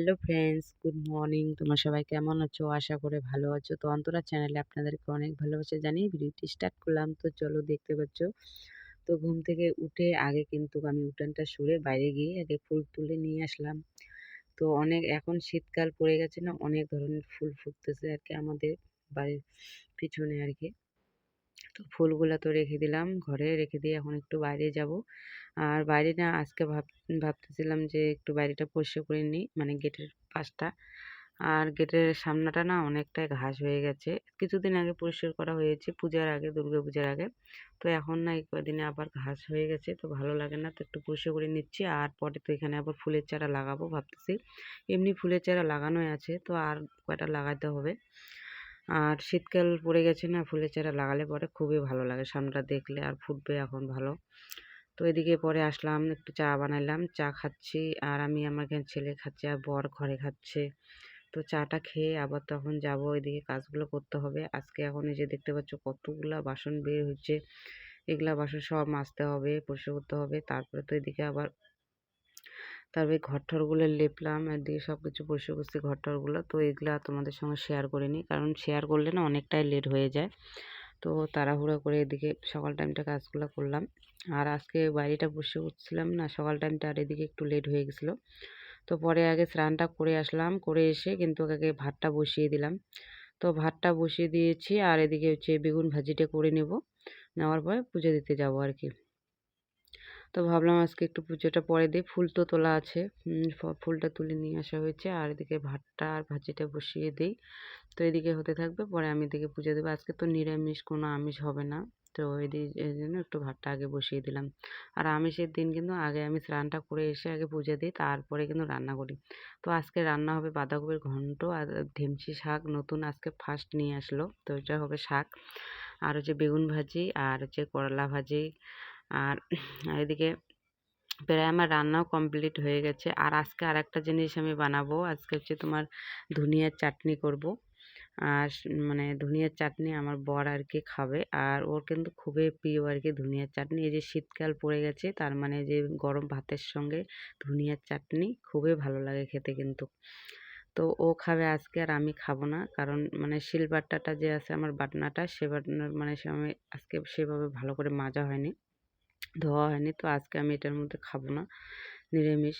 Hello friends good morning তোমরা সবাই কেমন আছো? আশা করে ভালো আছো। তো অন্তরা চ্যানেলে আপনাদেরকে অনেক ভালোবাসা জানিয়ে ভিডিওটি স্টার্ট করলাম। তো চলো দেখতে পাচ্ছ, তো ঘুম থেকে উঠে আগে কিন্তু আমি উঠানটা সরে বাইরে গিয়ে আগে ফুল তুলে নিয়ে আসলাম। তো অনেক, এখন শীতকাল পড়ে গেছে না, অনেক ধরনের ফুল ফুটতেছে আর কি আমাদের বাড়ির পিছনে আর কি। তো ফুলগুলো তো রেখে দিলাম, ঘরে রেখে দিয়ে এখন একটু বাইরে যাব। আর বাইরে না, আজকে ভাব, ভাবতেছিলাম যে একটু বাইরেটা পরিষ্কার করে নিই মানে গেটের পাশটা। আর গেটের সামনাটা না অনেকটাই ঘাস হয়ে গেছে। কিছুদিন আগে পরিষ্কার করা হয়েছে, পূজার আগে, দুর্গা পূজার আগে। তো এখন না কদিনে আবার ঘাস হয়ে গেছে, তো ভালো লাগে না, তো একটু পরিষ্কার করে নিচ্ছি। আর পরে তো এখানে আবার ফুলের চারা লাগাবো ভাবতেছি। এমনি ফুলের চারা লাগানোই আছে, তো আর কয়টা লাগাতে হবে? আর শীতকাল পড়ে গেছে না, ফুলের চারা লাগালে পরে খুবই ভালো লাগে, সামনেটা দেখলে আর ফুটবে এখন ভালো। তো এদিকে পরে আসলাম, একটু চা বানাইলাম, চা খাচ্ছি আর আমি আমার এখানে ছেলে খাচ্ছে আর বর ঘরে খাচ্ছে। তো চাটা খেয়ে আবার তখন যাব, এদিকে কাজগুলো করতে হবে। আজকে এখন এই যে দেখতে পাচ্ছ কতগুলা বাসন বের হচ্ছে এগুলা বাসন সব মাজতে হবে, পরিষ্কার করতে হবে। তারপরে তো এদিকে আবার তারপরে ঘর টরগুলো লেপলাম এদিকে সব কিছু পরিষ্কার করছি ঘর টরগুলো তো এগুলা তোমাদের সঙ্গে শেয়ার করে নিই কারণ শেয়ার করলে না অনেকটাই লেট হয়ে যায়। তো তাড়াহুড়ো করে এদিকে সকাল টাইমটা কাজগুলো করলাম। আর আজকে বাড়িটা বসে উঠছিলাম না, সকাল টাইমটা আর এদিকে একটু লেট হয়ে গেছিল। তো পরে আগে স্নানটা করে আসলাম, করে এসে কিন্তু আগে ভাতটা বসিয়ে দিলাম। তো ভাতটা বসিয়ে দিয়েছি, আর এদিকে হচ্ছে বেগুন ভাজিটা করে নেব। নেওয়ার পরে পুজো দিতে যাব আর কি। তো ভাবলাম আজকে একটু পুজোটা পরে দিই। ফুল তো তোলা আছে। ফুলটা তুলে নিয়ে আসা হয়েছে। আর এদিকে ভাতটা আর ভাজিটা বসিয়ে দিই। তো এদিকে হতে থাকবে, পরে আমি এদিকে পুজো দেবো। আজকে তো নিরামিষ, কোনো আমিষ হবে না। তো এই জন্য একটু ভাতটা আগে বসিয়ে দিলাম। আর আমিষের দিন কিন্তু আগে আমি স্নানটা করে এসে আগে পুজো দিই, তারপরে কিন্তু রান্না করি। তো আজকে রান্না হবে বাঁধাকপির ঘন্ট আর ঢেমসি শাক। নতুন আজকে ফার্স্ট নিয়ে আসলো। তো এটা হবে শাক। আর হচ্ছে বেগুন ভাজি আর হচ্ছে করলা ভাজি। আর এদিকে প্রায় আমার রান্নাও কমপ্লিট হয়ে গেছে। আর আজকে আর একটা জিনিস আমি বানাবো। আজকে হচ্ছে তোমার ধনিয়ার চাটনি করব। আর মানে ধনিয়ার চাটনি আমার বর আর কি খাবে। আর ওর কিন্তু খুবই প্রিয় আর কি ধনিয়ার চাটনি। এই যে শীতকাল পড়ে গেছে, তার মানে যে গরম ভাতের সঙ্গে ধনিয়ার চাটনি খুবই ভালো লাগে খেতে কিন্তু। তো ও খাবে আজকে আর আমি খাব না। কারণ মানে শিল যে আছে আমার বাটনাটা, সে বাটনার মানে সে আমি আজকে সেভাবে ভালো করে মাজা হয়নি। ধোয়া হয়নি। তো আজকে আমি এটার মধ্যে খাব না, নিরামিষ।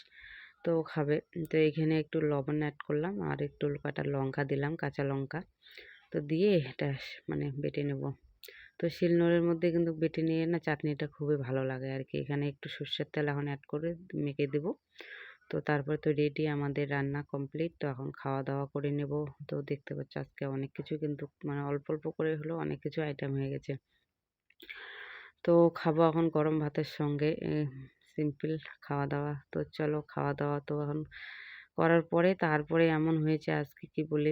তো খাবে। তো এখানে একটু লবণ অ্যাড করলাম আর একটু কাটা লঙ্কা দিলাম, কাঁচা লঙ্কা। তো দিয়ে এটা মানে বেটে নেব। তো শিলনোড়ের মধ্যে কিন্তু বেটে নিয়ে না চাটনিটা খুবই ভালো লাগে আর কি এখানে একটু সর্ষের তেল এখন অ্যাড করে মেখে দেব। তো তারপর তো রেডি আমাদের রান্না কমপ্লিট তো এখন খাওয়া দাওয়া করে নেব। তো দেখতে পাচ্ছ আজকে অনেক কিছু কিন্তু মানে অল্প অল্প করে হলেও অনেক কিছু আইটেম হয়ে গেছে। তো খাব এখন গরম ভাতের সঙ্গে। সিম্পল খাওয়া দাওয়া তো চলো খাওয়া দাওয়া তো এখন করার পরে তারপরে এমন হয়েছে আজকে কি বলে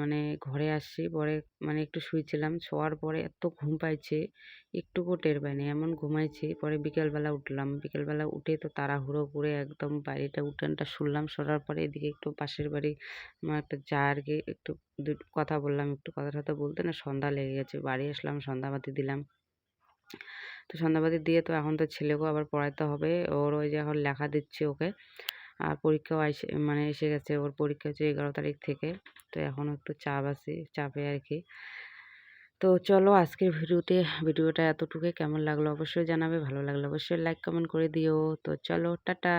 মানে ঘরে আসছি, পরে মানে একটু শুয়েছিলাম, শোয়ার পরে এত ঘুম পাইছে, একটুকু টের পাইনি, এমন ঘুমাইছি, পরে বিকেলবেলা উঠলাম। বিকেলবেলা উঠে তো তাড়াহুড়ো করে একদম বাড়িটা উঠানটা শুনলাম, সরার পরে এদিকে একটু পাশের বাড়ি আমার একটা যা আর কি একটু কথা বললাম, একটু কথা টথা বলতে না সন্ধ্যা লেগে গেছে, বাড়ি আসলাম সন্ধ্যাবাতি দিলাম। তো সন্ধ্যাবাতি দিয়ে তো এখন তো ছেলেকেও আবার পড়াইতে হবে। ওর ওই যে এখন লেখা দিচ্ছে ওকে। আর পরীক্ষাও এসে মানে এসে গেছে ওর পরীক্ষা হচ্ছে এগারো তারিখ থেকে। তো এখন একটু চাপ আছি, চাপে আর কি। তো চলো আজকের ভিডিওতে, ভিডিওটা এতটুকু কেমন লাগল অবশ্যই জানাবে, ভালো লাগল অবশ্যই লাইক কমেন্ট করে দিও। তো চলো, টাটা।